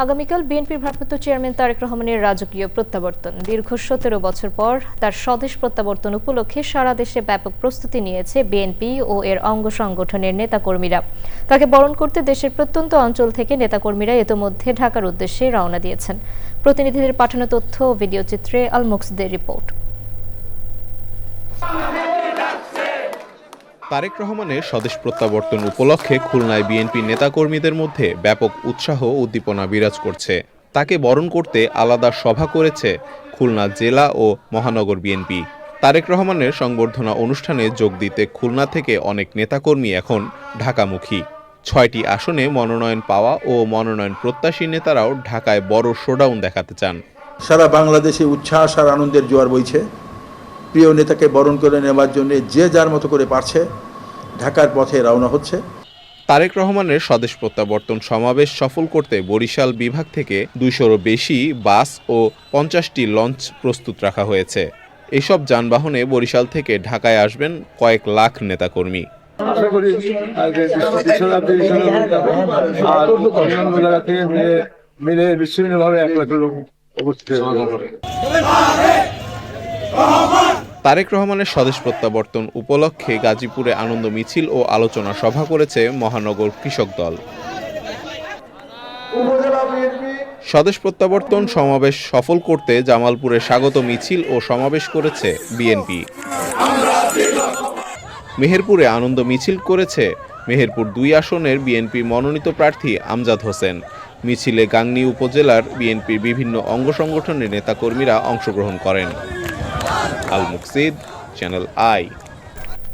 আগামীকাল বিএনপির ভারপ্রাপ্ত চেয়ারম্যান তারেক রহমানের রাজকীয় প্রত্যাবর্তন। দীর্ঘ সতেরো বছর পর তার স্বদেশ প্রত্যাবর্তন উপলক্ষে সারা দেশে ব্যাপক প্রস্তুতি নিয়েছে বিএনপি ও এর অঙ্গ সংগঠনের নেতাকর্মীরা। তাকে বরণ করতে দেশের প্রত্যন্ত অঞ্চল থেকে নেতাকর্মীরা ইতোমধ্যে ঢাকার উদ্দেশ্যে রওনা দিয়েছেন। প্রতিনিধিদের পাঠানো তথ্য ও ভিডিও চিত্রে আলমুকসদের রিপোর্ট। তারেক রহমানের স্বদেশ প্রত্যাবর্তন উপলক্ষে খুলনায় বিএনপি নেতাকর্মীদের মধ্যে ব্যাপক উৎসাহ উদ্দীপনা বিরাজ করছে। তাকে বরণ করতে আলাদা সভা করেছে খুলনা জেলা ও মহানগর বিএনপি। তারেক রহমানের সংবর্ধনা অনুষ্ঠানে যোগ দিতে খুলনা থেকে অনেক নেতাকর্মী এখন ঢাকামুখী। ছয়টি আসনে মনোনয়ন পাওয়া ও মনোনয়ন প্রত্যাশী নেতারাও ঢাকায় বড় শোডাউন দেখাতে চান। সারা বাংলাদেশে উচ্ছ্বাস আর আনন্দের জোয়ার বইছে। প্রিয় নেতাকে বরণ করে নেওয়ার জন্য যে যার মতো করে পারছে ঢাকার পথে রওনা হচ্ছে। তারেক রহমানের স্বদেশ প্রত্যাবর্তন সমাবেশ সফল করতে বরিশাল বিভাগ থেকে দুইশোরও বেশি বাস ও পঞ্চাশটি লঞ্চ প্রস্তুত রাখা হয়েছে। এসব যানবাহনে বরিশাল থেকে ঢাকায় আসবেন কয়েক লাখ নেতাকর্মী। আশা করি আর অন্যান্য জায়গা থেকে মিলে বিচ্ছিন্নভাবে এক লাখ লোক উপস্থিত তারেক রহমানের স্বদেশ প্রত্যাবর্তন উপলক্ষে গাজীপুরে আনন্দ মিছিল ও আলোচনা সভা করেছে মহানগর কৃষক দল। স্বদেশ প্রত্যাবর্তন সমাবেশ সফল করতে জামালপুরে স্বাগত মিছিল ও সমাবেশ করেছে বিএনপি। মেহেরপুরে আনন্দ মিছিল করেছে মেহেরপুর দুই আসনের বিএনপি মনোনীত প্রার্থী আমজাদ হোসেন। মিছিলে গাংনী উপজেলার বিএনপির বিভিন্ন অঙ্গ সংগঠনের নেতাকর্মীরা অংশগ্রহণ করেন। আল মুকসিদ চ্যানেল আই